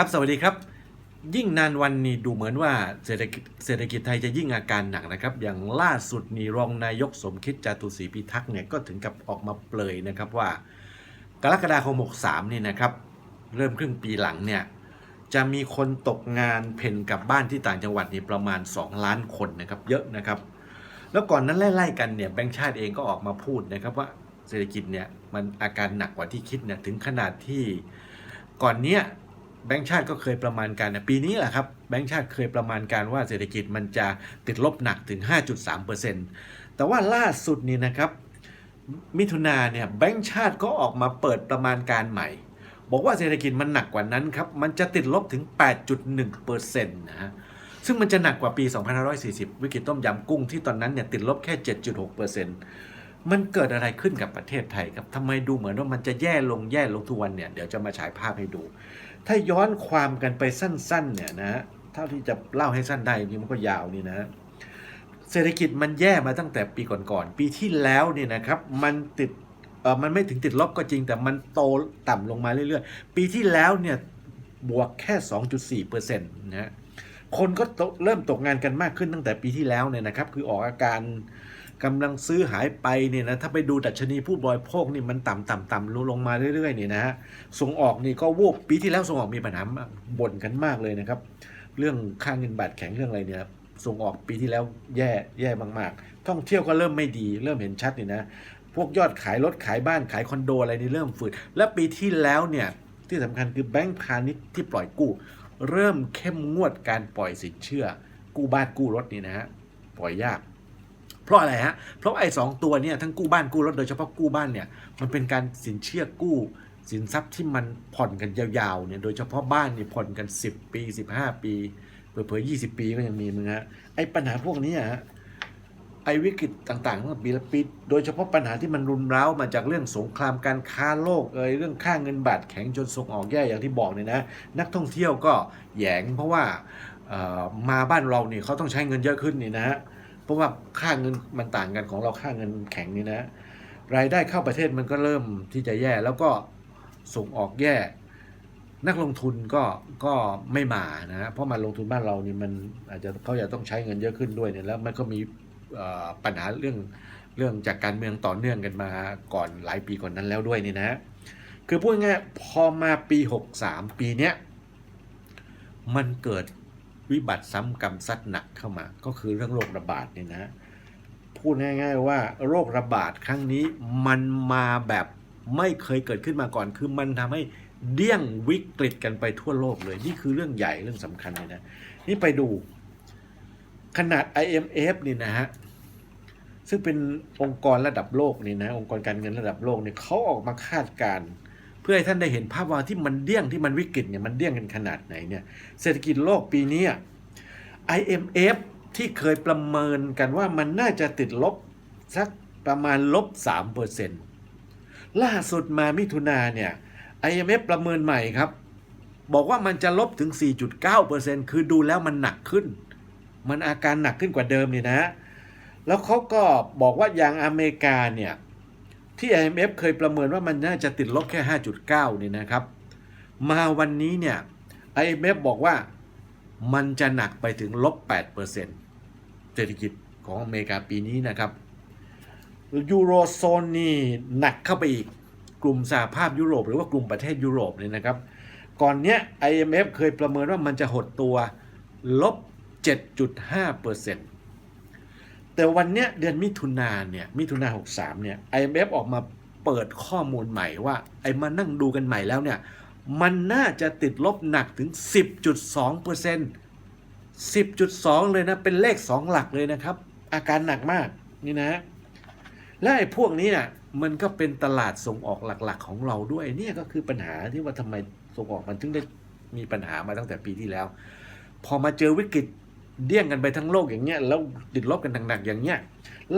ครับสวัสดีครับ ยิ่งนานวันนี้ดูเหมือนว่าเศรษฐกิจเศรษฐกิจไทยจะยิ่งอาการหนักนะครับ อย่างล่าสุดนี่รองนายกสมคิดจาตุศรีพิทักษ์เนี่ยก็ถึงกับออกมาเปลยนะครับว่า กรกฎาคม63นี่นะครับ เริ่มครึ่งปีหลังเนี่ยจะมีคนตกงานเพ่นกลับบ้านที่ต่างจังหวัดนี่ประมาณ 2 ล้านคนนะครับเยอะนะครับ แล้วก่อนนั้นไล่ๆกันเนี่ยแบงค์ชาติเองก็ออกมาพูดนะครับว่าเศรษฐกิจเนี่ยมันอาการหนักกว่าที่คิดเนี่ยถึงขนาดที่ก่อนเนี้ย แบงค์ชาติก็เคยประมาณการนะปีนี้แหละครับแบงค์ชาติเคยประมาณการว่าเศรษฐกิจมันจะติดลบหนักถึง 5.3%แต่ว่าล่าสุดนี่นะครับมิถุนาเนี่ยแบงค์ชาติก็ออกมาเปิดประมาณการใหม่ บอกว่าเศรษฐกิจมันหนักกว่านั้นครับมันจะติดลบถึง 8.1%นะฮะซึ่งมันจะหนักกว่าปี 2540 วิกฤตต้มยำกุ้งที่ตอนนั้นเนี่ยติดลบแค่ 7.6%มันเกิดอะไรขึ้นกับประเทศไทยครับทำไมดูเหมือนว่ามันจะแย่ลงแย่ลงทุกวันเนี่ยเดี๋ยวจะมาฉายภาพให้ดู ถ้าย้อนความกันไปสั้น ๆ เนี่ยนะฮะเท่าที่จะเล่าให้สั้นได้จริงมันก็ยาวนี่นะฮะเศรษฐกิจมันแย่มาตั้งแต่ปีก่อนๆปีที่แล้วเนี่ยนะครับมันติดเออมันไม่ถึงติดลบก็จริง แต่มันโตต่ำลงมาเรื่อยๆ ปีที่แล้วเนี่ยบวกแค่ 2.4%นะฮะคนก็เริ่มตกงานกันมากขึ้นตั้งแต่ปีที่แล้วเนี่ยนะครับ คือออกอาการ กำลังซื้อหายไปเนี่ยนะถ้าไปดูดัชนีผู้บริโภคนี่มันต่ำต่ำต่ำลงลงมาเรื่อยๆเนี่ยนะฮะส่งออกนี่ก็วูบปีที่แล้วส่งออกมีปัญหามากบ่นกันมากเลยนะครับ เรื่องค่าเงินบาทแข็งเรื่องอะไรเนี่ยส่งออกปีที่แล้วแย่แย่มากๆ ท่องเที่ยวก็เริ่มไม่ดี เริ่มเห็นชัดนี่นะพวกยอดขายรถขายบ้านขายคอนโดอะไรนี่เริ่มฝืดและปีที่แล้วเนี่ยที่สำคัญคือแบงก์พาณิชย์ที่ปล่อยกู้ เริ่มเข้มงวดการปล่อยสินเชื่อ กู้บ้านกู้รถนี่นะฮะปล่อยยาก เพราะอะไรฮะ เพราะไอ้สองตัวเนี่ยทั้งกู้บ้านกู้รถโดยเฉพาะกู้บ้านเนี่ยมันเป็นการสินเชื่อกู้สินทรัพย์ที่มันผ่อนกันยาวๆเนี่ยโดยเฉพาะบ้านเนี่ยผ่อนกัน 10 ปี 15 ปีเผลอๆ20ปีก็ยังมีมึงฮะไอ้ปัญหาพวกนี้ฮะไอ้วิกฤตต่างๆตั้งแต่ปีละปีโดยเฉพาะปัญหาที่มันรุนแร้าวมาจากเรื่องสงครามการค้าโลกเอยเรื่องค่าเงินบาทแข็งจนส่งออกแย่อย่างที่บอกเนี่ยนะนักท่องเที่ยวก็แหยงเพราะว่ามาบ้านเราเนี่ยเขาต้องใช้เงินเยอะขึ้นนี่นะฮะ เพราะว่าค่าเงินมันต่างกันของเราค่าเงินแข็งนี่นะ รายได้เข้าประเทศมันก็เริ่มที่จะแย่แล้วก็ส่งออกแย่ นักลงทุนก็ก็ไม่มานะฮะเพราะมันลงทุนบ้านเรานี่มันอาจจะเขาจะต้องใช้เงินเยอะขึ้นด้วยเนี่ยแล้วมันก็มีปัญหาเรื่องเรื่องจากการเมืองต่อเนื่องกันมาก่อนหลายปีก่อนนั้นแล้วด้วยนี่นะ คือพูดง่ายๆพอมาปี 63 ปีเนี้ยมันเกิด วิบัติซ้ำกรรมซัดหนักเข้ามา ก็คือเรื่องโรคระบาดเนี่ยนะพูดง่าย ๆ ว่าโรคระบาดครั้งนี้มันมาแบบไม่เคยเกิดขึ้นมาก่อน คือมันทำให้เดี้ยงวิกฤตกันไปทั่วโลกเลย นี่คือเรื่องใหญ่เรื่องสำคัญเลยนะนี่ไปดูขนาด IMF นี่นะฮะซึ่งเป็นองค์กรระดับโลกนี่นะองค์กรการเงินระดับโลกเนี่ยเขาออกมาคาดการณ์ พื่อให้ท่านได้เห็นภาพว่าที่มันเดี้ยงที่มันวิกฤตเนี่ยมันเดี้ยงกันขนาดไหนเนี่ยเศรษฐกิจโลกปีนี้อะ IMF ที่เคยประเมินกันว่ามันน่าจะติดลบสักประมาณลบ3%ล่าสุดมามิถุนาเนี่ย IMF ประเมินใหม่ครับ บอกว่ามันจะลบถึง 4.9%คือดูแล้วมันหนักขึ้น มันอาการหนักขึ้นกว่าเดิมนี่นะ แล้วเขาก็บอกว่าอย่างอเมริกาเนี่ย ที่ IMF เคยประเมินว่ามันน่าจะติดลบแค่ 5.9นี่นะครับ มาวันนี้เนี่ย IMF บอกว่ามันจะหนักไปถึงลบ 8%เศรษฐกิจของอเมริกาปีนี้นะครับ ยูโรโซนนี่หนักเข้าไปอีกกลุ่มสหภาพยุโรป หรือว่ากลุ่มประเทศยุโรปเนี่ยนะครับ ก่อนเนี้ย IMF เคยประเมินว่ามันจะหดตัวลบ 7.5% แต่วันเนี้ยเดือนมิถุนาเนี่ยมิถุนา63เนี่ย IMF ออกมาเปิดข้อมูลใหม่ว่าไอ้มานั่งดูกันใหม่แล้วเนี่ย มันน่าจะติดลบหนักถึง 10.2% 10.2 เลยนะ เป็นเลข 2 หลักเลยนะครับ อาการหนักมากนี่นะ และไอ้พวกนี้น่ะมันก็เป็นตลาดส่งออกหลัก ๆ ของเราด้วยเนี่ยก็คือปัญหาที่ว่าทำไมส่งออกมันถึงได้มีปัญหามาตั้งแต่ปีที่แล้ว พอมาเจอวิกฤต เดี้ยงกันไปทั้งโลกอย่างเงี้ยแล้วติดลบกันหนักๆอย่างเงี้ย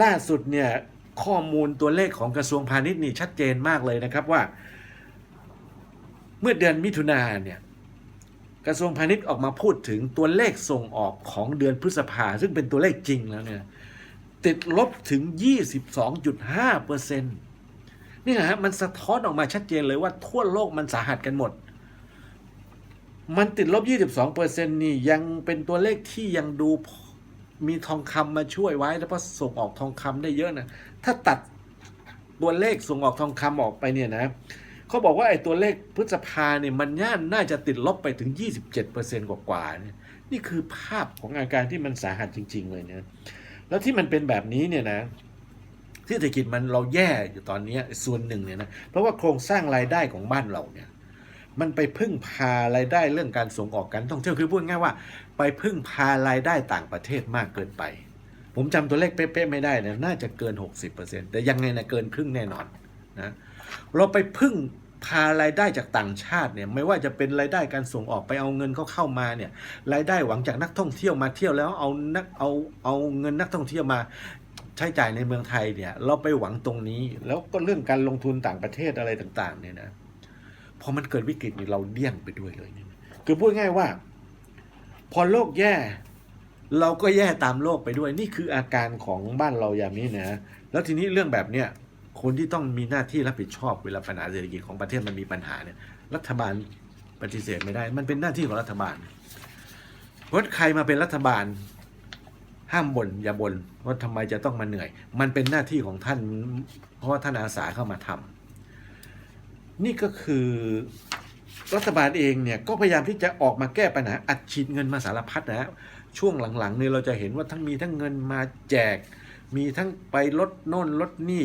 ล่าสุดเนี่ยข้อมูลตัวเลขของกระทรวงพาณิชย์นี่ชัดเจนมากเลยนะครับว่า เมื่อเดือนมิถุนาเนี่ยกระทรวงพาณิชย์ออกมาพูดถึงตัวเลขส่งออกของเดือนพฤษภาซึ่งเป็นตัวเลขจริงแล้วเนี่ยติดลบถึง 22.5เปอร์เซ็นต์นี่นะฮะมันสะท้อนออกมาชัดเจนเลยว่าทั่วโลกมันสาหัสกันหมด มันติดลบ 22เปอร์เซ็นนี่ยังเป็นตัวเลขที่ยังดูมีทองคำมาช่วยไว้ แล้วก็ส่งออกทองคำได้เยอะนะ ถ้าตัดตัวเลขส่งออกทองคำออกไปเนี่ยนะเขาบอกว่าไอ้ตัวเลขพฤษภาเนี่ยมันย่านน่าจะติดลบไปถึง 27เปอร์เซ็นกว่าๆเนี่ยนี่คือภาพของอาการที่มันสาหัสจริง ๆ เลยเนี่ยแล้วที่มันเป็นแบบนี้เนี่ยนะที่เศรษฐกิจมันเราแย่อยู่ตอนนี้ส่วนหนึ่งเนี่ยนะเพราะว่าโครงสร้างรายได้ของบ้านเราเนี่ย มันไปพึ่งพารายได้เรื่องการส่งออกการท่องเที่ยวคือพูดง่ายว่า ไปพึ่งพารายได้ต่างประเทศมากเกินไป ผมจำตัวเลขเป๊ะๆไม่ได้นะน่าจะเกิน 60%แต่ยังไงนะเกินครึ่งแน่นอนนะเราไปพึ่งพารายได้จากต่างชาติเนี่ยไม่ว่าจะเป็นรายได้การส่งออกไปเอาเงินเขาเข้ามาเนี่ยรายได้หวังจากนักท่องเที่ยวมาเที่ยวแล้วเอานักเอาเอาเงินนักท่องเที่ยวมาใช้จ่ายในเมืองไทยเนี่ยเราไปหวังตรงนี้ แล้วก็เรื่องการลงทุนต่างประเทศอะไรต่างๆเนี่ยนะ พอมันเกิดวิกฤตนี่เราเดี่ยงไปด้วยเลยเนี่ยคือพูดง่ายว่า พอโลกแย่ เราก็แย่ตามโลกไปด้วย นี่คืออาการของบ้านเราอย่างนี้นะ แล้วทีนี้เรื่องแบบเนี้ยคนที่ต้องมีหน้าที่รับผิดชอบเวลาปัญหาเศรษฐกิจของประเทศมันมีปัญหาเนี่ย รัฐบาลปฏิเสธไม่ได้ มันเป็นหน้าที่ของรัฐบาลเพราะใครมาเป็นรัฐบาล ห้ามบ่นอย่าบ่นว่าทำไมจะต้องมาเหนื่อย มันเป็นหน้าที่ของท่าน เพราะว่าท่านอาสาเข้ามาทำ นี่ก็คือรัฐบาลเองเนี่ยก็พยายามที่จะออกมาแก้ปัญหาอัดฉีดเงินมาสารพัดนะฮะช่วงหลังๆเนี่ยเราจะเห็นว่าทั้งมีทั้งเงินมาแจก มีทั้งไปลดโน่นลดนี่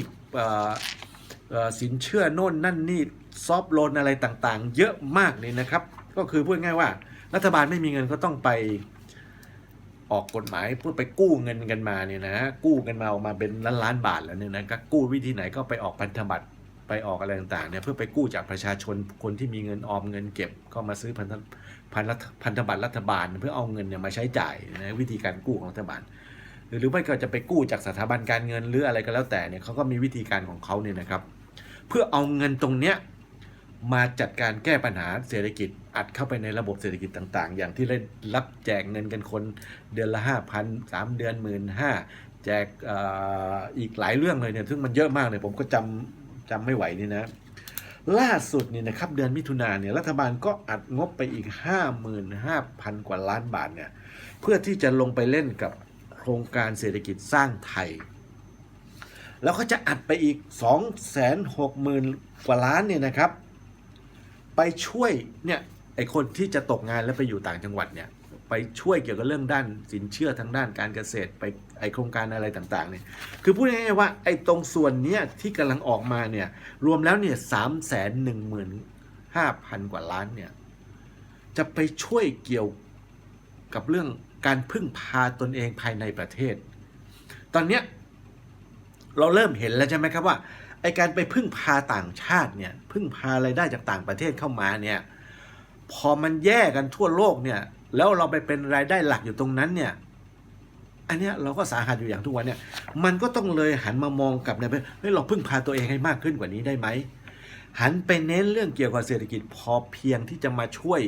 สินเชื่อโน่นนั่นนี่ซอฟโลนอะไรต่างๆ เยอะมากเลยนะครับ ก็คือพูดง่ายว่า รัฐบาลไม่มีเงินก็ต้องไปออกกฎหมายเพื่อไปกู้เงินกันมาเนี่ยนะกู้กันมาออกมาเป็นล้านล้านบาทแล้วเนี่ยนะก็กู้วิธีไหนก็ไปออกพันธบัตร ไปออกอะไรต่างๆเนี่ยเพื่อไปกู้จากประชาชนคนที่มีเงินออมเงินเก็บ ก็มาซื้อพันธพันธพันธบัตรรัฐบาล เพื่อเอาเงินเนี่ยมาใช้จ่ายในวิธีการกู้ของรัฐบาลหรือหรือไม่ก็จะไปกู้จากสถาบันการเงินหรืออะไรก็แล้วแต่เนี่ยเขาก็มีวิธีการของเขาเนี่ยนะครับ เพื่อเอาเงินตรงเนี้ยมาจัดการแก้ปัญหาเศรษฐกิจ อัดเข้าไปในระบบเศรษฐกิจต่าง ๆ อย่างที่ได้รับแจกเงินกันคนเดือนละห้าพันสามเดือนหมื่นห้าแจกออีกหลายเรื่องเลยเนี่ยซึ่งมันเยอะมากเลยผมก็จำ จำไม่ไหวนี่นะ ล่าสุดนี่นะครับเดือนมิถุนาเนี่ยรัฐบาลก็อัดงบไปอีก 55,000 กว่าล้านบาทเนี่ยเพื่อที่จะลงไปเล่นกับโครงการเศรษฐกิจสร้างไทย แล้วก็จะอัดไปอีก 260,000 กว่าล้านเนี่ยนะครับ ไปช่วยเนี่ยไอคนที่จะตกงานแล้วไปอยู่ต่างจังหวัดเนี่ย ไปช่วยเกี่ยวกับเรื่องด้านสินเชื่อทางด้านการเกษตรไปไอโครงการอะไรต่างๆเนี่ยคือพูดง่ายๆว่าไอตรงส่วนเนี้ยที่กำลังออกมาเนี่ยรวมแล้วเนี่ยสามแสนหนึ่งหมื่นห้าพันกว่าล้านเนี่ยจะไปช่วยเกี่ยวกับเรื่องการพึ่งพาตนเองภายในประเทศ ตอนเนี้ยเราเริ่มเห็นแล้วใช่ไหมครับว่าไอการไปพึ่งพาต่างชาติเนี่ยพึ่งพารายได้จากต่างประเทศเข้ามาเนี่ยพอมันแย่กันทั่วโลกเนี่ย แล้วเราไปเป็นรายได้หลักอยู่ตรงนั้นเนี่ยอันเนี้ยเราก็สาหัสอยู่อย่างทุกวันเนี่ย มันก็ต้องเลยหันมามองกลับในเฮ้ยเราพึ่งพาตัวเองให้มากขึ้นกว่านี้ได้ไหมหันไปเน้นเรื่องเกี่ยวกับเศรษฐกิจพอเพียงที่จะมาช่วย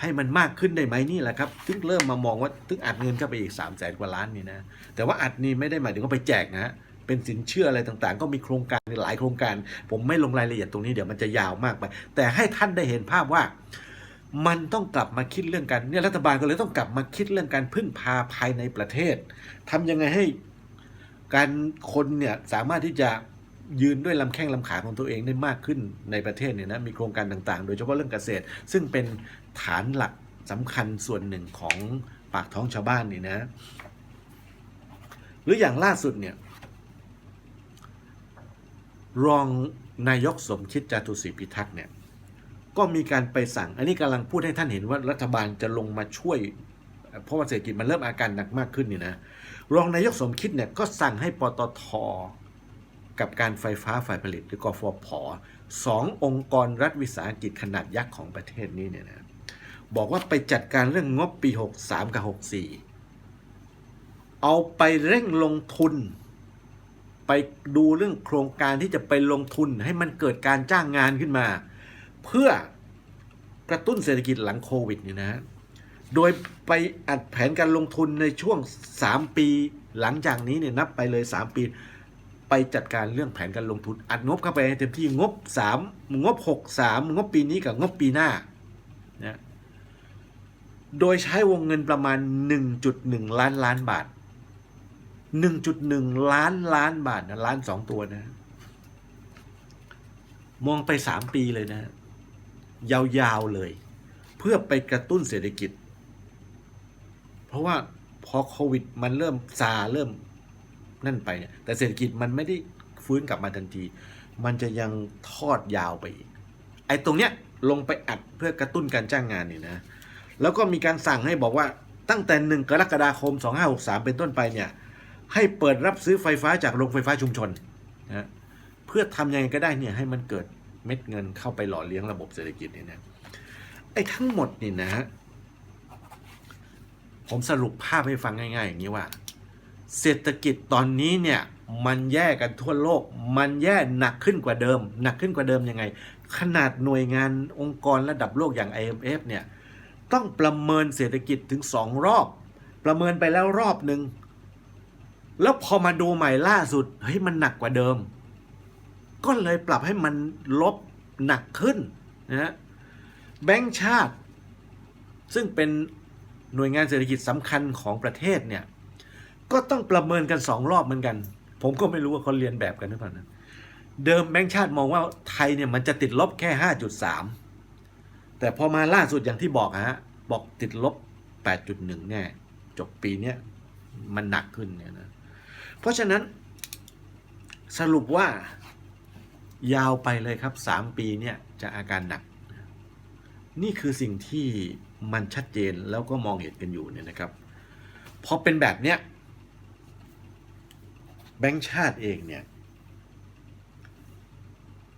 ให้มันมากขึ้นได้ไหมนี่แหละครับถึงเริ่มมามองว่าถึงอัดเงินเข้าไปอีก3ามแสนกว่าล้านนี่นะแต่ว่าอัดนี่ไม่ได้หมายถึงว่าไปแจกนะฮะเป็นสินเชื่ออะไรต่างๆ ก็มีโครงการหลายโครงการ ผมไม่ลงรายละเอียดตรงนี้เดี๋ยวมันจะยาวมากไป แต่ให้ท่านได้เห็นภาพว่า มันต้องกลับมาคิดเรื่องการเนี่ยรัฐบาลก็เลยต้องกลับมาคิดเรื่องการพึ่งพาภายในประเทศทำยังไงให้การคนเนี่ยสามารถที่จะยืนด้วยลำแข้งลำขาของตัวเองได้มากขึ้นในประเทศเนี่ยนะมีโครงการต่างๆ โดยเฉพาะเรื่องเกษตร ซึ่งเป็นฐานหลักสำคัญส่วนหนึ่งของปากท้องชาวบ้านนี่นะ หรืออย่างล่าสุดเนี่ยรองนายกสมคิดจาตุศรีพิทักษ์เนี่ย ก็มีการไปสั่ง อันนี้กำลังพูดให้ท่านเห็นว่ารัฐบาลจะลงมาช่วย เพราะว่าเศรษฐกิจมันเริ่มอาการหนักมากขึ้นนี่นะรองนายกสมคิดเนี่ยก็สั่งให้ปตทกับการไฟฟ้าฝ่ายผลิตหรือกฟผสององค์กรรัฐวิสาหกิจขนาดยักษ์ของประเทศนี้เนี่ยนะบอกว่าไปจัดการเรื่องงบปี 63 กับ 64 เอาไปเร่งลงทุน ไปดูเรื่องโครงการที่จะไปลงทุนให้มันเกิดการจ้างงานขึ้นมา เพื่อกระตุ้นเศรษฐกิจหลังโควิดนี่นะ โดยไปอัดแผนการลงทุนในช่วง 3 ปีหลังจากนี้เนี่ยนับไปเลย 3 ปี ไปจัดการเรื่องแผนการลงทุน อัดงบเข้าไปเต็มที่งบ 3 งบ 6 3 งบปีนี้กับงบปีหน้านะโดยใช้วงเงินประมาณ 1.1 ล้านล้านบาท 1.1 ล้านล้านบาทนะล้านสองตัวนะ มองไปสามปีเลยนะ ยาวๆเลย เพื่อไปกระตุ้นเศรษฐกิจ เพราะว่าพอโควิดมันเริ่มซาเริ่มนั่นไปเนี่ยแต่เศรษฐกิจมันไม่ได้ฟื้นกลับมาทันที มันจะยังทอดยาวไปอีกไอ้ตรงเนี้ยลงไปอัดเพื่อกระตุ้นการจ้างงานเนี่ยนะ แล้วก็มีการสั่งให้บอกว่าตั้งแต่หนึ่งกรกฎาคม 2563 เป็นต้นไปเนี่ย ให้เปิดรับซื้อไฟฟ้าจากโรงไฟฟ้าชุมชนนะเพื่อทำยังไงก็ได้เนี่ยให้มันเกิด เม็ดเงินเข้าไปหล่อเลี้ยงระบบเศรษฐกิจเนี่ยนะไอ้ทั้งหมดนี่นะฮะผมสรุปภาพให้ฟังง่ายๆ อย่างนี้ว่า เศรษฐกิจตอนนี้เนี่ยมันแย่กันทั่วโลก มันแย่หนักขึ้นกว่าเดิม หนักขึ้นกว่าเดิมยังไง ขนาดหน่วยงานองค์กรระดับโลกอย่าง IMF เนี่ยต้องประเมินเศรษฐกิจถึงสองรอบ ประเมินไปแล้วรอบหนึ่งแล้วพอมาดูใหม่ล่าสุดเฮ้ยมันหนักกว่าเดิม ก็เลยปรับให้มันลบหนักขึ้นนะฮะแบงก์ชาติ ซึ่งเป็นหน่วยงานเศรษฐกิจสำคัญของประเทศเนี่ยก็ต้องประเมินกันสองรอบเหมือนกัน ผมก็ไม่รู้ว่าเขาเรียนแบบกันหรือเปล่านะเดิมแบงก์ชาติมองว่าไทยเนี่ยมันจะติดลบแค่ 5.3 แต่พอมาล่าสุดอย่างที่บอกฮะบอกติดลบ 8.1แน่จบปีเนี้ยมันหนักขึ้นเนี่ยนะเพราะฉะนั้นสรุปว่า ยาวไปเลยครับ 3 ปีเนี่ยจะอาการหนัก นี่คือสิ่งที่มันชัดเจนแล้วก็มองเห็นกันอยู่เนี่ยนะครับพอเป็นแบบเนี้ยแบงก์ชาติเองเนี่ย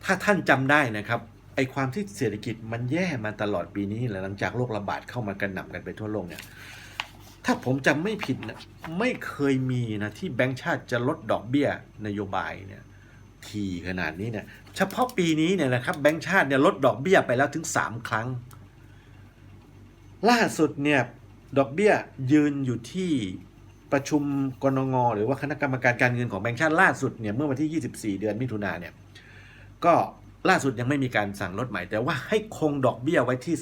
ถ้าท่านจำได้นะครับไอความที่เศรษฐกิจมันแย่มาตลอดปีนี้แหละหลังจากโรคระบาดเข้ามากระหน่ำกันไปทั่วโลกเนี่ย ถ้าผมจำไม่ผิดนะไม่เคยมีนะที่แบงก์ชาติจะลดดอกเบี้ยนโยบายเนี่ย ทีขนาดนี้เนี่ยเฉพาะปีนี้เนี่ยนะครับแบงก์ชาติเนี่ยลดดอกเบี้ยไปแล้วถึง 3 ครั้ง ล่าสุดเนี่ยดอกเบี้ยยืนอยู่ที่ประชุมกนงหรือว่าคณะกรรมการการเงินของแบงก์ชาติล่าสุดเนี่ยเมื่อวันที่ 24 เดือนมิถุนาเนี่ยก็ล่าสุดยังไม่มีการสั่งลดใหม่ แต่ว่าให้คงดอกเบี้ยไว้ที่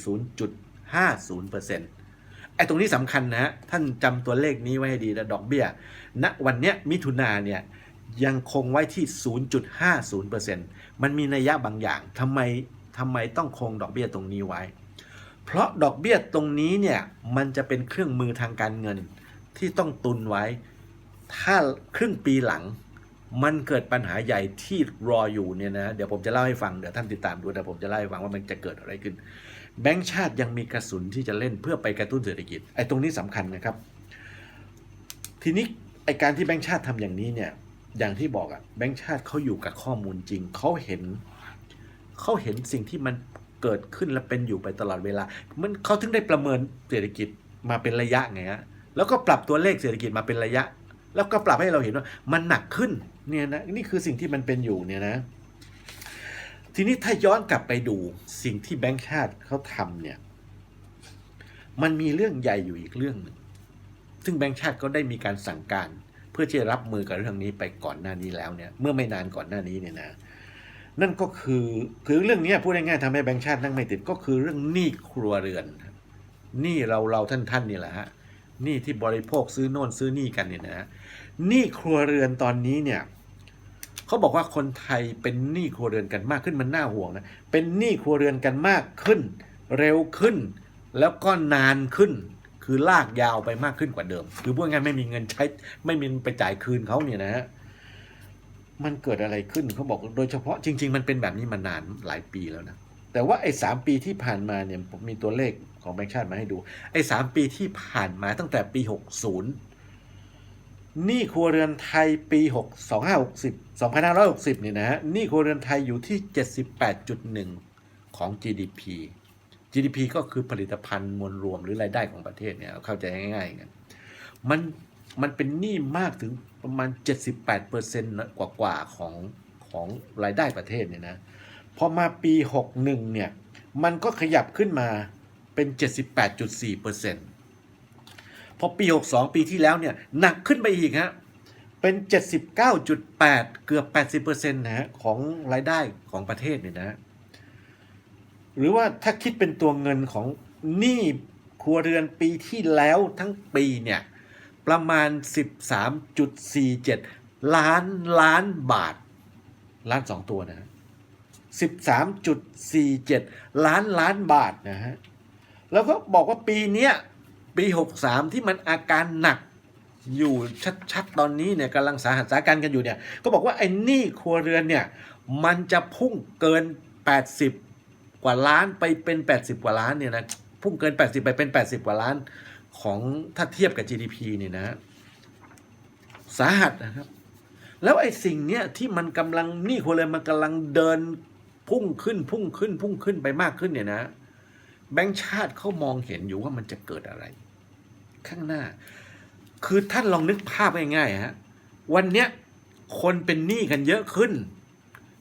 0.50%ไอ้ตรงนี้สำคัญนะฮะท่านจำตัวเลขนี้ไว้ให้ดีนะดอกเบี้ยณวันเนี้ยมิถุนาเนี่ย ยังคงไว้ที่ 0.50%มันมีนัยยะบางอย่างทำไมทำไมต้องคงดอกเบี้ยตรงนี้ไว้ เพราะดอกเบี้ยตรงนี้เนี่ยมันจะเป็นเครื่องมือทางการเงินที่ต้องตุนไว้ ถ้าครึ่งปีหลัง มันเกิดปัญหาใหญ่ที่รออยู่เนี่ยนะ เดี๋ยวผมจะเล่าให้ฟัง เดี๋ยวท่านติดตามดูแต่ผมจะเล่าให้ฟังว่ามันจะเกิดอะไรขึ้น แบงก์ชาติยังมีกระสุนที่จะเล่นเพื่อไปกระตุ้นเศรษฐกิจ ไอ้ตรงนี้สำคัญนะครับ ทีนี้ไอ้การที่แบงก์ชาติทำอย่างนี้เนี่ย อย่างที่บอกอะแบงก์ชาติเขาอยู่กับข้อมูลจริงเขาเห็นเขาเห็นสิ่งที่มันเกิดขึ้นและเป็นอยู่ไปตลอดเวลา มันเขาถึงได้ประเมินเศรษฐกิจมาเป็นระยะไงฮะแล้วก็ปรับตัวเลขเศรษฐกิจมาเป็นระยะ แล้วก็ปรับให้เราเห็นว่ามันหนักขึ้นเนี่ยนะนี่คือสิ่งที่มันเป็นอยู่เนี่ยนะทีนี้ถ้าย้อนกลับไปดูสิ่งที่แบงค์ชาติเขาทำเนี่ย มันมีเรื่องใหญ่อยู่อีกเรื่องหนึ่งซึ่งแบงค์ชาติก็ได้มีการสั่งการ เพื่อที่จะรับมือกับเรื่องนี้ไปก่อนหน้านี้แล้วเนี่ยเมื่อไม่นานก่อนหน้านี้เนี่ยนะนั่นก็คือคือเรื่องนี้พูดง่ายๆทำให้แบงค์ชาตินั่งไม่ติดก็คือเรื่องหนี้ครัวเรือนหนี้เราเราท่านท่านนี่แหละฮะหนี้ที่บริโภคซื้อโน่นซื้อนี่กันเนี่ยนะหนี้ครัวเรือนตอนนี้เนี่ยเขาบอกว่าคนไทยเป็นหนี้ครัวเรือนกันมากขึ้นมันน่าห่วงนะเป็นหนี้ครัวเรือนกันมากขึ้น เร็วขึ้น แล้วก็นานขึ้น คือลากยาวไปมากขึ้นกว่าเดิม คือพูดง่ายไม่มีเงินใช้ไม่มีไปจ่ายคืนเขาเนี่ยนะฮะมันเกิดอะไรขึ้นเขาบอกโดยเฉพาะจริง ๆ มันเป็นแบบนี้มานานหลายปีแล้วนะแต่ว่าไอ้สามปีที่ผ่านมาเนี่ยผมมีตัวเลขของแบงค์ชาติมาให้ดู ไอ้สามปีที่ผ่านมาตั้งแต่ปี60หนี้ครัวเรือนไทยปี6 2560 2560เนี่ยนะฮะนี้ครัวเรือนไทยอยู่ที่78.1ของ GDP GDP ก็คือผลิตภัณฑ์มวลรวมหรือรายได้ของประเทศเนี่ยเข้าใจง่ายๆกันมันมันเป็นหนี้มากถึงประมาณ 78%กว่ากว่าๆของของรายได้ประเทศเนี่ยนะพอมาปี 61เนี่ยมันก็ขยับขึ้นมาเป็น 78.4%พอปี 62 ปีที่แล้วเนี่ยหนักขึ้นไปอีกฮะเป็น 79.8 เกือบ 80%นะฮะของรายได้ของประเทศเนี่ยนะ หรือว่าถ้าคิดเป็นตัวเงินของหนี้ครัวเรือนปีที่แล้วทั้งปีเนี่ย ประมาณ 13.47 ล้านล้านบาท ล้านสองตัวนะฮะ13.47 ล้านล้านบาทนะฮะ แล้วก็บอกว่าปีเนี้ยปี 63 ที่มันอาการหนักอยู่ชัดๆ ตอนนี้เนี่ยกำลังสาหัสสาการกันอยู่เนี่ย ก็บอกว่าไอ้หนี้ครัวเรือนเนี่ย มันจะพุ่งเกิน 80 กว่าล้านไปเป็น 80 กว่าล้านเนี่ยนะพุ่งเกิน 80 ไปเป็น 80 กว่าล้านของถ้าเทียบกับ GDP เนี่ยนะสาหัสนะครับ แล้วไอ้สิ่งเนี้ยที่มันกำลังนี้ควเรือนมันกำลังเดินพุ่งขึ้นพุ่งขึ้น พุ่งขึ้นไปมากขึ้นเนี่ยนะ แบงค์ชาติเขามองเห็นอยู่ว่ามันจะเกิดอะไร ข้างหน้า คือท่านลองนึกภาพง่ายๆฮะวันเนี้ยคนเป็นหนี้กันเยอะขึ้น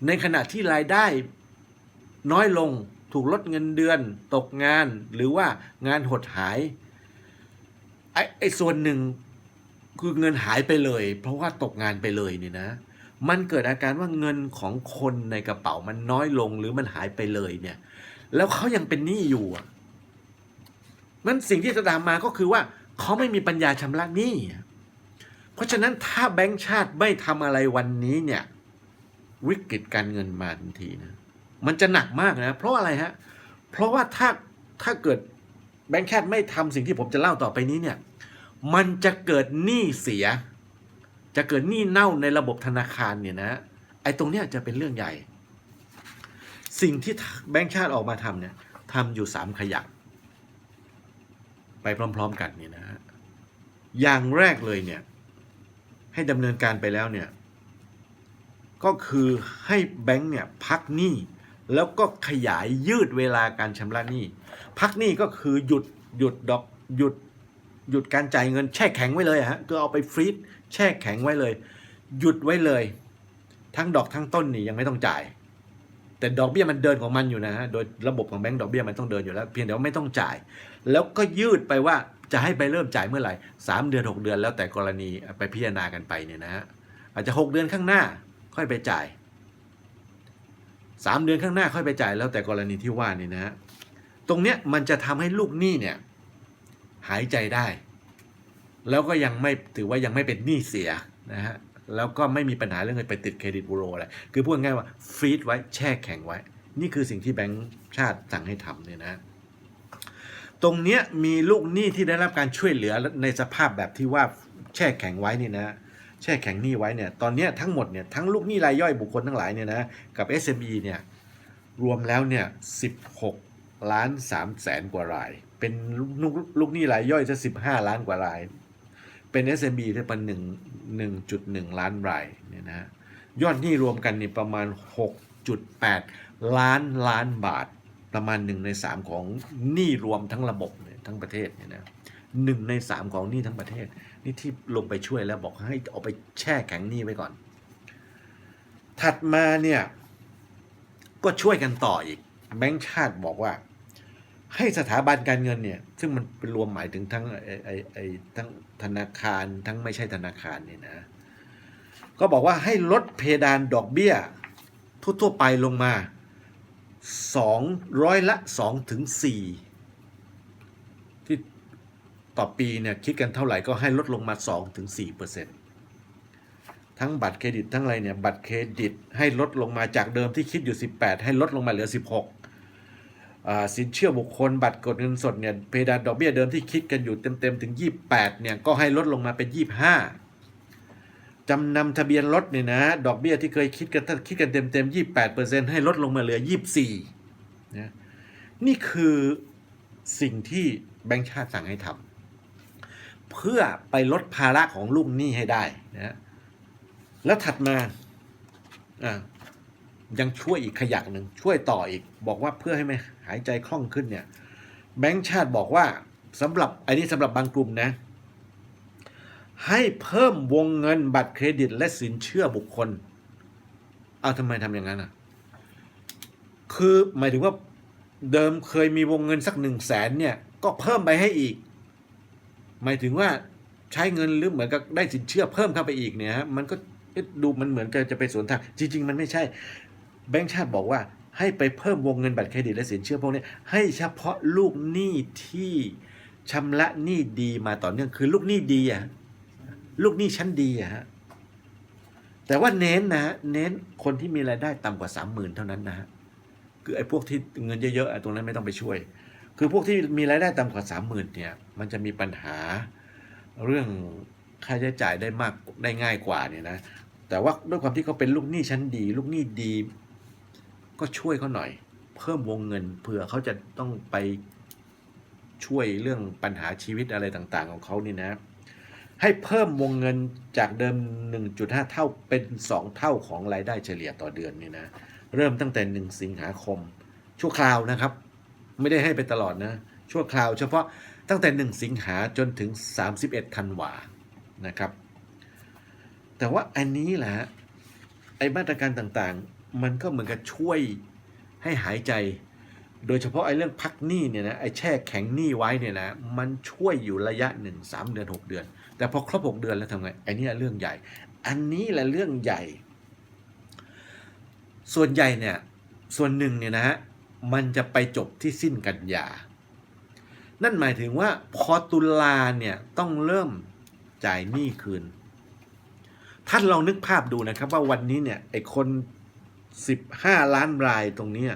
ในขณะที่รายได้น้อยลง ถูกลดเงินเดือน ตกงาน หรือว่างานหดหาย ไอ้ไอ้ส่วนหนึ่งคือเงินหายไปเลย เพราะว่าตกงานไปเลยเนี่ยนะ มันเกิดอาการว่าเงินของคนในกระเป๋ามันน้อยลงหรือมันหายไปเลยเนี่ย แล้วเขายังเป็นหนี้อยู่อะมันสิ่งที่จะตามมาก็คือว่าเขาไม่มีปัญญาชำระหนี้เพราะฉะนั้นถ้าแบงก์ชาติไม่ทำอะไรวันนี้เนี่ย วิกฤตการเงินมาทันทีนะ มันจะหนักมากนะ เพราะอะไรฮะ เพราะว่าถ้าถ้าเกิดแบงก์ชาติไม่ทำสิ่งที่ผมจะเล่าต่อไปนี้เนี่ย มันจะเกิดหนี้เสีย จะเกิดหนี้เน่าในระบบธนาคารเนี่ยนะ ไอ้ตรงเนี้ยจะเป็นเรื่องใหญ่ สิ่งที่แบงก์ชาติออกมาทำเนี่ยทำอยู่สามขยัก ไปพร้อม ๆ กันเนี่ยนะฮะ อย่างแรกเลยเนี่ย ให้ดำเนินการไปแล้วเนี่ย ก็คือให้แบงก์เนี่ยพักหนี้ แล้วก็ขยายยืดเวลาการชำระหนี้พักหนี้ก็คือหยุดหยุดดอกหยุดหยุดการจ่ายเงินแช่แข็งไว้เลยอะฮะก็เอาไปฟรีซแช่แข็งไว้เลย หยุดไว้เลย ทั้งดอกทั้งต้นนี่ยังไม่ต้องจ่าย แต่ดอกเบี้ยมันเดินของมันอยู่นะฮะโดยระบบของแบงก์ดอกเบี้ยมันต้องเดินอยู่แล้ว เพียงแต่ว่าไม่ต้องจ่าย แล้วก็ยืดไปว่าจะให้ไปเริ่มจ่ายเมื่อไหร่สามเดือนหกเดือนแล้วแต่กรณีไปพิจารณากันไปเนี่ยนะฮะอาจจะหกเดือนข้างหน้าค่อยไปจ่าย สามเดือนข้างหน้าค่อยไปจ่ายแล้วแต่กรณีที่ว่านี่นะฮะตรงเนี้ยมันจะทำให้ลูกหนี้เนี่ยหายใจได้ แล้วก็ยังไม่ถือว่ายังไม่เป็นหนี้เสียนะฮะแล้วก็ไม่มีปัญหาเรื่องเงินไปติดเครดิตบูโรอะไรคือพูดง่ายว่าฟรีดไว้แช่แข็งไว้ นี่คือสิ่งที่แบงก์ชาติสั่งให้ทำเนี่ยนะตรงเนี้ยมีลูกหนี้ที่ได้รับการช่วยเหลือในสภาพแบบที่ว่าแช่แข็งไว้นี่นะ แช่แข็งหนี้ไว้เนี่ยตอนนี้ทั้งหมดเนี่ยทั้งลูกหนี้รายย่อยบุคคลทั้งหลายเนี่ยนะกับ SME เนี่ยรวมแล้วเนี่ย16 ล้าน3แสนกว่าราย เป็นลูกลูกหนี้รายย่อยจะ15 ล้านกว่าราย เป็น SME ที่เป็น1 1.1 ล้านรายเนี่ยนะยอดหนี้รวมกันเนี่ยประมาณ 6.8 ล้านล้านบาทประมาณ 1 ใน 3 ของหนี้รวมทั้งระบบเนี่ยทั้งประเทศเนี่ยนะหนึ่งใน 3 ของหนี้ทั้งประเทศ นี่ที่ลงไปช่วยแล้วบอกให้เอาไปแช่แข็งนี้ไว้ก่อน ถัดมาเนี่ย ก็ช่วยกันต่ออีก แบงก์ชาติบอกว่า ให้สถาบันการเงินเนี่ย ซึ่งมันเป็นรวมหมายถึงทั้งไอ้ไอ้ไอ้ทั้งธนาคารทั้งไม่ใช่ธนาคารเนี่ยนะ ก็บอกว่าให้ลดเพดานดอกเบี้ย ทั่วๆไปลงมาสองร้อยละสองถึงสี่ ต่อปีเนี่ยคิดกันเท่าไหร่ก็ให้ลดลงมาสองถึงสี่เปอร์เซ็นต์ทั้งบัตรเครดิตทั้งอะไรเนี่ยบัตรเครดิตให้ลดลงมาจากเดิมที่คิดอยู่ 18 ให้ลดลงมาเหลือ 16อสินเชื่อบุคคลบัตรกดเงินสดเนี่ยเพดานดอกเบี้ยเดิมที่คิดกันอยู่เต็มๆถึง 28เนี่ยก็ให้ลดลงมาเป็น 25 จำนำทะเบียนรถเนี่ยนะดอกเบี้ยที่เคยคิดกันถ้าคิดกันเต็มเต็มยี่แปดเปอร์เซ็นต์ให้ลดลงมาเหลือยี่สี่นะนี่คือสิ่งที่แบงค์ชาติสั่งให้ทำ เพื่อไปลดภาระของลูกหนี้ให้ได้นะแล้วถัดมาอ่ายังช่วยอีกขยักหนึ่งช่วยต่ออีก บอกว่าเพื่อให้ไม่หายใจคล่องขึ้นเนี่ยแบงค์ชาติบอกว่าสำหรับอันนี้สำหรับบางกลุ่มนะ ให้เพิ่มวงเงินบัตรเครดิต และสินเชื่อบุคคล เอาทำไมทำอย่างนั้นอะ คือหมายถึงว่าเดิมเคยมีวงเงินสักหนึ่งแสนเนี่ย ก็เพิ่มไปให้อีก หมายถึงว่าใช้เงินหรือเหมือนกับได้สินเชื่อเพิ่มเข้าไปอีกเนี่ยฮะมันก็ดูมันเหมือนกันจะไปสวนทาง จริง ๆ มันไม่ใช่ แบงก์ชาติบอกว่าให้ไปเพิ่มวงเงินบัตรเครดิตและสินเชื่อพวกนี้ให้เฉพาะลูกหนี้ที่ชำระหนี้ดีมาต่อเนื่องคือลูกหนี้ดีอะลูกหนี้ชั้นดีอะฮะแต่ว่าเน้นนะฮะเน้นคนที่มีรายได้ต่ำกว่าสามหมื่นเท่านั้นนะฮะคือไอ้พวกที่เงินเยอะๆอะตรงนั้นไม่ต้องไปช่วย คือพวกที่มีรายได้ต่ำกว่าสามหมื่นเนี่ยมันจะมีปัญหาเรื่องค่าใช้จ่ายได้มากได้ง่ายกว่าเนี่ยนะแต่ว่าด้วยความที่เขาเป็นลูกหนี้ชั้นดี ลูกหนี้ดี ก็ช่วยเขาหน่อย เพิ่มวงเงินเผื่อเขาจะต้องไปช่วยเรื่องปัญหาชีวิตอะไรต่างๆ ของเขานี่นะ ให้เพิ่มวงเงินจากเดิม 1.5 เท่าเป็น 2 เท่าของรายได้เฉลี่ยต่อเดือนนี่นะ เริ่มตั้งแต่ 1 สิงหาคม ชั่วคราวนะครับ ไม่ได้ให้ไปตลอดนะ ชั่วคราวเฉพาะตั้งแต่ 1 สิงหาจนถึง 31ธันวานะครับ แต่ว่าอันนี้แหละไอ้มาตรการต่างๆ มันก็เหมือนกับช่วยให้หายใจ โดยเฉพาะไอ้เรื่องพักหนี้เนี่ยนะไอ้แช่แข็งหนี้ไว้เนี่ยนะมันช่วยอยู่ระยะหนึ่งสามเดือนหกเดือน แต่พอครบหกเดือนแล้วทำไงไอ้นี่เรื่องใหญ่ อันนี้แหละเรื่องใหญ่ ส่วนใหญ่เนี่ยส่วนหนึ่งเนี่ยนะฮะ มันจะไปจบที่สิ้นกันยา นั่นหมายถึงว่าพอตุลาเนี่ยต้องเริ่มจ่ายหนี้คืน ท่านลองนึกภาพดูนะครับว่าวันนี้เนี่ยไอ้คน 15 ล้านรายตรงนี้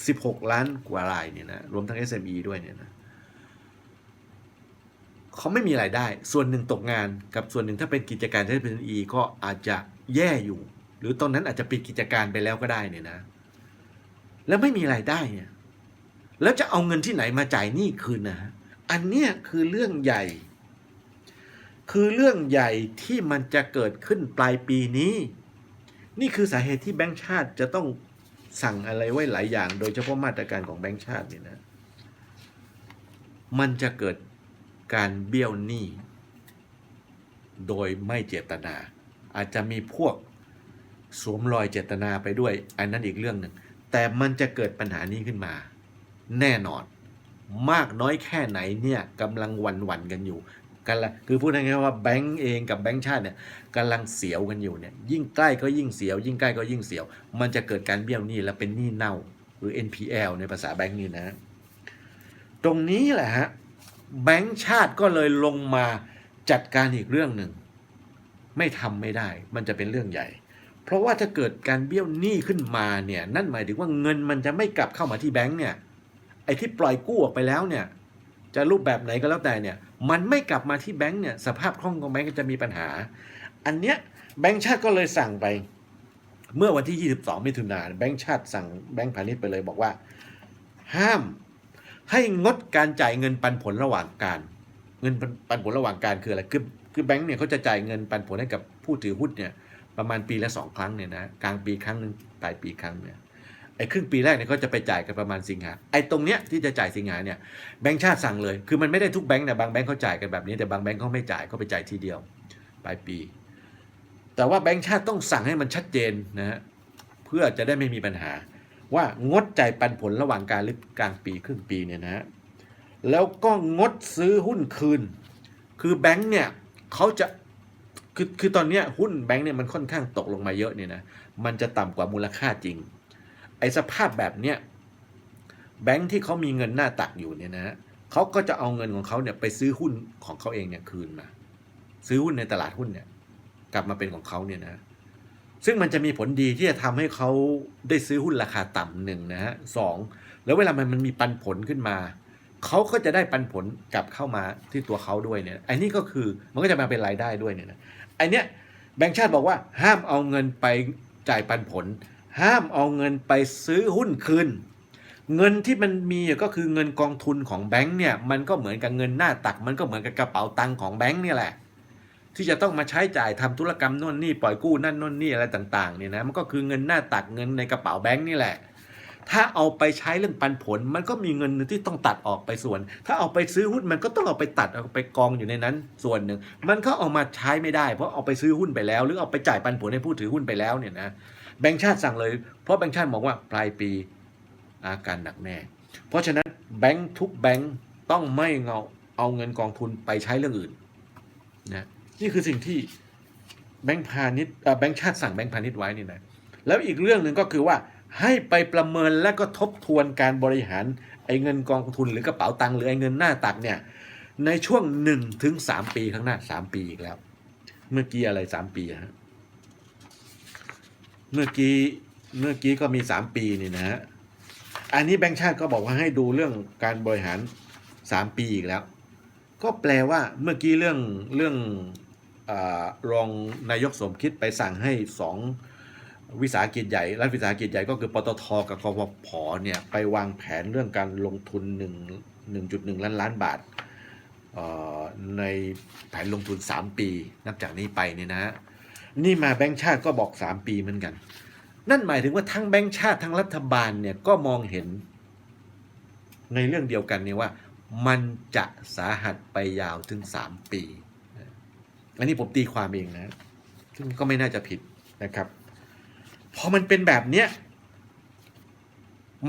16 ล้านกว่ารายเนี่ยนะรวมทั้ง SME ด้วยเนี่ยนะเขาไม่มีรายได้ ส่วนหนึ่งตกงานกับส่วนหนึ่งถ้าเป็นกิจการที่เป็น SME ก็อาจจะแย่อยู่ หรือตอนนั้นอาจจะปิดกิจการไปแล้วก็ได้เนี่ยนะ แล้วไม่มีรายได้เนี่ยแล้วจะเอาเงินที่ไหนมาจ่ายหนี้คืนนะฮะอันเนี้ยคือเรื่องใหญ่ คือเรื่องใหญ่ที่มันจะเกิดขึ้นปลายปีนี้ นี่คือสาเหตุที่แบงก์ชาติจะต้องสั่งอะไรไว้หลายอย่าง โดยเฉพาะมาตรการของแบงก์ชาตินี่นะ มันจะเกิดการเบี้ยวหนี้โดยไม่เจตนา อาจจะมีพวกสวมรอยเจตนาไปด้วย อันนั้นอีกเรื่องหนึ่ง แต่มันจะเกิดปัญหานี้ขึ้นมา แน่นอน มากน้อยแค่ไหนเนี่ยกำลังวันวันกันอยู่กันละคือพูดง่ายๆว่าแบงก์เองกับแบงก์ชาติเนี่ยกำลังเสียวกันอยู่เนี่ยยิ่งใกล้ก็ยิ่งเสียว ยิ่งใกล้ก็ยิ่งเสียว มันจะเกิดการเบี้ยวหนี้และเป็นหนี้เน่า หรือ NPL ในภาษาแบงก์นี่นะ ตรงนี้แหละฮะแบงก์ชาติก็เลยลงมาจัดการอีกเรื่องหนึ่ง ไม่ทำไม่ได้ มันจะเป็นเรื่องใหญ่ เพราะว่าถ้าเกิดการเบี้ยวหนี้ขึ้นมาเนี่ยนั่นหมายถึงว่าเงินมันจะไม่กลับเข้ามาที่แบงก์เนี่ยไอ้ที่ปล่อยกู้ออกไปแล้วเนี่ยจะรูปแบบไหนก็แล้วแต่เนี่ยมันไม่กลับมาที่แบงก์เนี่ยสภาพคล่องของแบงก์ก็จะมีปัญหา อันเนี้ยแบงก์ชาติก็เลยสั่งไป เมื่อวันที่ 22 มิถุนายนแบงก์ชาติสั่งแบงก์พาณิชย์ไปเลยบอกว่า ห้ามให้งดการจ่ายเงินปันผลระหว่างการ เงินปันผลระหว่างการคืออะไรคือคือแบงก์เนี่ยเขาจะจ่ายเงินปันผลให้กับผู้ถือหุ้นเนี่ย ประมาณปีละสองครั้งเนี่ยนะกลางปีครั้งหนึ่งปลายปีครั้งเนี่ยไอ้ครึ่งปีแรกเนี่ยเขาจะไปจ่ายกันประมาณสิงหาไอ้ตรงเนี้ยที่จะจ่ายสิงหาเนี่ยแบงก์ชาติสั่งเลย คือมันไม่ได้ทุกแบงก์นะบางแบงก์เขาจ่ายกันแบบนี้แต่บางแบงก์เขาไม่จ่ายเขาไปจ่ายทีเดียวปลายปี แต่ว่าแบงก์ชาติต้องสั่งให้มันชัดเจนนะฮะเพื่อจะได้ไม่มีปัญหา ว่างดจ่ายปันผลระหว่างการหรือกลางปีครึ่งปีเนี่ยนะฮะแล้วก็งดซื้อหุ้นคืน คือแบงก์เนี่ยเขาจะ คือคือตอนนี้หุ้นแบงก์เนี่ยมันค่อนข้างตกลงมาเยอะเนี่ยนะ มันจะต่ำกว่ามูลค่าจริง ไอ้สภาพแบบเนี้ยแบงก์ที่เขามีเงินหน้าตักอยู่เนี่ยนะเขาก็จะเอาเงินของเขาเนี่ยไปซื้อหุ้นของเขาเองเนี่ยคืนมา ซื้อหุ้นในตลาดหุ้นเนี่ยกลับมาเป็นของเขาเนี่ยนะ ซึ่งมันจะมีผลดีที่จะทำให้เขาได้ซื้อหุ้นราคาต่ำหนึ่งนะฮะสองแล้วเวลามันมันมีปันผลขึ้นมาเขาก็จะได้ปันผลกลับเข้ามาที่ตัวเขาด้วยเนี่ยไอ้นี่ก็คือมันก็จะมาเป็นรายได้ด้วยเนี่ยนะ ไอเนี้ยแบงก์ชาติบอกว่าห้ามเอาเงินไปจ่ายปันผล ห้ามเอาเงินไปซื้อหุ้นคืน เงินที่มันมีก็คือเงินกองทุนของแบงก์เนี่ยมันก็เหมือนกับเงินหน้าตัก มันก็เหมือนกับกระเป๋าตังค์ของแบงก์นี่แหละ ที่จะต้องมาใช้จ่ายทำธุรกรรมโน่นนี่ปล่อยกู้นั่นโน่นนี่อะไรต่างๆเนี่ยนะมันก็คือเงินหน้าตักเงินในกระเป๋าแบงก์นี่แหละ ถ้าเอาไปใช้เรื่องปันผล มันก็มีเงินที่ต้องตัดออกไปส่วน ถ้าเอาไปซื้อหุ้นมันก็ต้องเอาไปตัดเอาไปกองอยู่ในนั้นส่วนหนึ่ง มันก็เอามาใช้ไม่ได้ เพราะเอาไปซื้อหุ้นไปแล้ว หรือเอาไปจ่ายปันผลให้ผู้ถือหุ้นไปแล้วเนี่ยนะแบงก์ชาติสั่งเลย เพราะแบงก์ชาติมองว่าปลายปีอาการหนักแน่ เพราะฉะนั้นแบงก์ทุกแบงก์ต้องไม่เงาเอาเงินกองทุนไปใช้เรื่องอื่นนะนี่คือสิ่งที่แบงก์พาณิชย์แบงก์ชาติสั่งแบงก์พาณิชย์ไว้นี่นะแล้วอีกเรื่องหนึ่งก็คือว่า ให้ไปประเมินและก็ทบทวนการบริหารไอ้เงินกองทุนหรือกระเป๋าตังค์หรือไอ้เงินหน้าตักเนี่ยในช่วง1ถึง3ปีข้างหน้า3ปีอีกแล้ว เมื่อกี้อะไร3ปีฮะเมื่อกี้เมื่อกี้ก็มี3ปีนี่นะฮะอันนี้แบงค์ชาติก็บอกว่าให้ดูเรื่องการบริหาร3ปีอีกแล้ว ก็แปลว่าเมื่อกี้เรื่องเรื่องอรองนายกสมคิดไปสั่งให้สอง วิสาหกิจใหญ่รัฐวิสาหกิจใหญ่ก็คือปตทกับกฟผเนี่ยไปวางแผนเรื่องการลงทุน 1 1.1 ล้านล้านบาทในแผนลงทุน 3 ปี นับจากนี้ไปเนี่ยนะฮะนี่มาแบงก์ชาติก็บอก 3 ปีเหมือนกัน นั่นหมายถึงว่าทั้งแบงก์ชาติทั้งรัฐบาลเนี่ยก็มองเห็น ในเรื่องเดียวกันเนี่ยว่า มันจะสาหัสไปยาวถึง 3 ปี อันนี้ผมตีความเองนะซึ่งก็ไม่น่าจะผิดนะครับ พอมันเป็นแบบเนี้ย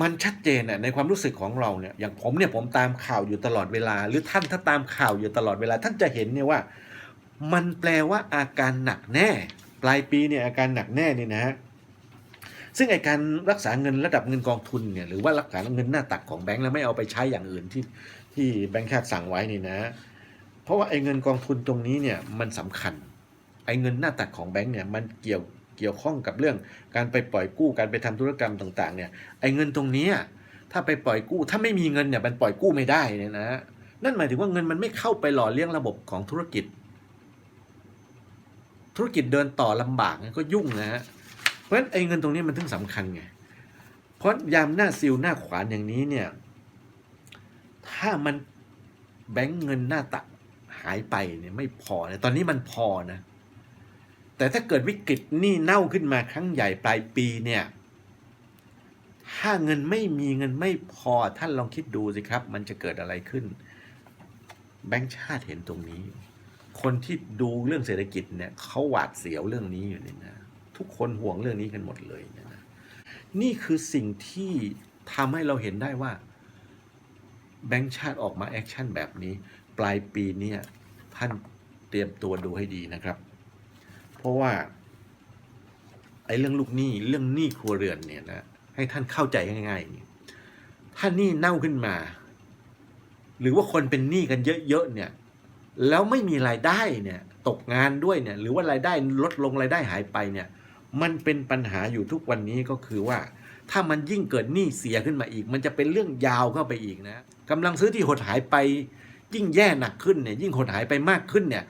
มันชัดเจนอะในความรู้สึกของเราเนี่ยอย่างผมเนี่ยผมตามข่าวอยู่ตลอดเวลา หรือท่านถ้าตามข่าวอยู่ตลอดเวลา ท่านจะเห็นเนี่ยว่า มันแปลว่าอาการหนักแน่ ปลายปีเนี่ยอาการหนักแน่นี่นะฮะซึ่งไอการรักษาเงินระดับเงินกองทุนเนี่ยหรือว่ารักษาเงินหน้าตักของแบงก์แล้วไม่เอาไปใช้อย่างอื่นที่ที่แบงก์ชาติสั่งไว้นี่นะ เพราะว่าไอเงินกองทุนตรงนี้เนี่ยมันสำคัญไอเงินหน้าตักของแบงก์เนี่ยมันเกี่ยว เกี่ยวข้องกับเรื่องการไปปล่อยกู้การไปทำธุรกรรมต่าง ๆ เนี่ยไอ้เงินตรงนี้ถ้าไปปล่อยกู้ ถ้าไม่มีเงินเนี่ยมันปล่อยกู้ไม่ได้เนี่ยนะนั่นหมายถึงว่าเงินมันไม่เข้าไปหล่อเลี้ยงระบบของธุรกิจ ธุรกิจเดินต่อลำบากก็ยุ่งนะฮะเพราะฉะนั้นไอ้เงินตรงนี้มันถึงสำคัญไงเพราะยามหน้าซิลหน้าขวานอย่างนี้เนี่ยถ้ามันแบงก์เงินหน้าตักหายไปเนี่ยไม่พอนะตอนนี้มันพอนะ แต่ถ้าเกิดวิกฤตหนี้เน่าขึ้นมาครั้งใหญ่ปลายปีเนี่ย ถ้าเงินไม่มีเงินไม่พอท่านลองคิดดูสิครับ มันจะเกิดอะไรขึ้น แบงก์ชาติเห็นตรงนี้ คนที่ดูเรื่องเศรษฐกิจเนี่ยเขาหวาดเสียวเรื่องนี้อยู่นี่นะ ทุกคนห่วงเรื่องนี้กันหมดเลยนะนี่คือสิ่งที่ทำให้เราเห็นได้ว่า แบงก์ชาติออกมาแอคชั่นแบบนี้ ปลายปีเนี้ท่านเตรียมตัวดูให้ดีนะครับ เพราะว่าไอ้เรื่องลูกหนี้เรื่องหนี้ครัวเรือนเนี่ยนะให้ท่านเข้าใจง่ายๆนี้ถ้าหนี้เน่าขึ้นมา หรือว่าคนเป็นหนี้กันเยอะๆเนี่ย แล้วไม่มีรายได้เนี่ยตกงานด้วยเนี่ย หรือว่ารายได้ลดลงรายได้หายไปเนี่ย มันเป็นปัญหาอยู่ทุกวันนี้ก็คือว่า ถ้ามันยิ่งเกิดหนี้เสียขึ้นมาอีก มันจะเป็นเรื่องยาวเข้าไปอีกนะกำลังซื้อที่หดหายไปยิ่งแย่หนักขึ้นเนี่ยยิ่งหดหายไปมากขึ้นเนี่ย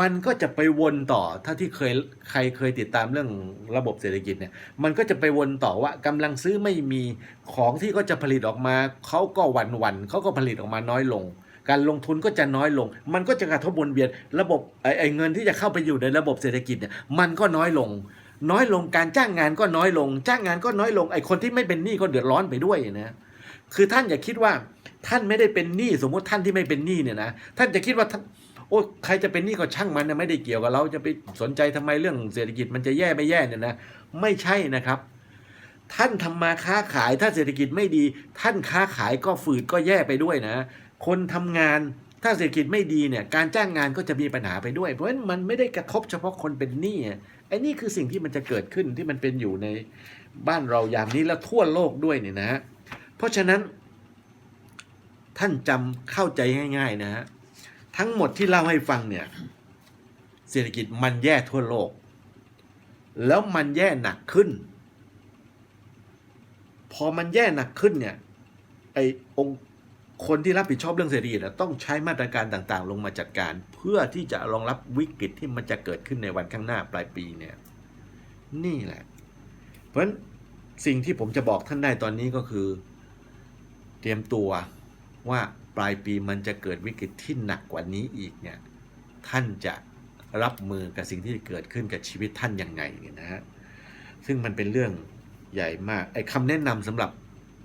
มันก็จะไปวนต่อ ถ้าที่เคยใครเคยติดตามเรื่องระบบเศรษฐกิจเนี่ย มันก็จะไปวนต่อว่ากำลังซื้อไม่มีของที่ก็จะผลิตออกมา เขาก็หวันวันๆเขาก็ผลิตออกมาน้อยลง การลงทุนก็จะน้อยลง มันก็จะกระทบวนเวียน ระบบไอ้ไอเงินที่จะเข้าไปอยู่ในระบบเศรษฐกิจเนี่ย มันก็น้อยลง น้อยลงการจ้างงานก็น้อยลง จ้างงานก็น้อยลง ไอ้คนที่ไม่เป็นหนี้ก็เดือดร้อนไปด้วยนะ คือท่านอย่าคิดว่าท่านไม่ได้เป็นหนี้สมมติท่านที่ไม่เป็นหนี้เนี่ยนะ ท่านจะคิดว่าท่าน อ้ใครจะเป็นหนี้ก็ช่างมันนะไม่ได้เกี่ยวกับเราจะไปสนใจทำไมเรื่องเศรษฐกิจมันจะแย่ไม่แย่เนี่ยนะไม่ใช่นะครับ ท่านทำมาค้าขายถ้าเศรษฐกิจไม่ดี ท่านค้าขายก็ฝืดก็แย่ไปด้วยนะ คนทำงานถ้าเศรษฐกิจไม่ดีเนี่ยการจ้างงานก็จะมีปัญหาไปด้วย เพราะฉะนั้นมันไม่ได้กระทบเฉพาะคนเป็นหนี้ไอ้นี่คือสิ่งที่มันจะเกิดขึ้นที่มันเป็นอยู่ในบ้านเรายามนี้แล้วทั่วโลกด้วยเนี่ยนะฮะเพราะฉะนั้นท่านจำเข้าใจง่าย ๆ นะฮะ ทั้งหมดที่เล่าให้ฟังเนี่ย เศรษฐกิจมันแย่ทั่วโลก แล้วมันแย่หนักขึ้น พอมันแย่หนักขึ้นเนี่ยไอ้องค์คนที่รับผิดชอบเรื่องเศรษฐกิจต้องใช้มาตรการต่างๆ ลงมาจัดการ เพื่อที่จะรองรับวิกฤตที่มันจะเกิดขึ้นในวันข้างหน้าปลายปีเนี่ยนี่แหละ เพราะฉะนั้นสิ่งที่ผมจะบอกท่านได้ตอนนี้ก็คือ เตรียมตัวว่า ปลายปีมันจะเกิดวิกฤตที่หนักกว่านี้อีกเนี่ยท่านจะรับมือกับสิ่งที่เกิดขึ้นกับชีวิตท่านยังไงเนี่ยนะฮะซึ่งมันเป็นเรื่องใหญ่มากไอ้คำแนะนำสำหรับ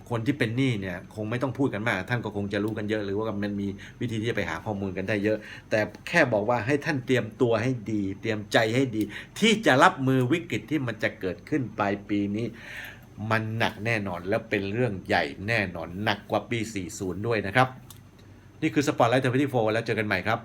คนที่เป็นหนี้เนี่ยคงไม่ต้องพูดกันมาก ท่านก็คงจะรู้กันเยอะ หรือว่ามันมีวิธีที่จะไปหาข้อมูลกันได้เยอะ แต่แค่บอกว่าให้ท่านเตรียมตัวให้ดี เตรียมใจให้ดี ที่จะรับมือวิกฤตที่มันจะเกิดขึ้นปลายปีนี้ มันหนักแน่นอนแล้วเป็นเรื่องใหญ่แน่นอนหนักกว่าปี 40 ด้วยนะครับ นี่คือสปอตไลท์เทอร์พิทีโฟแล้วเจอกันใหม่ครับ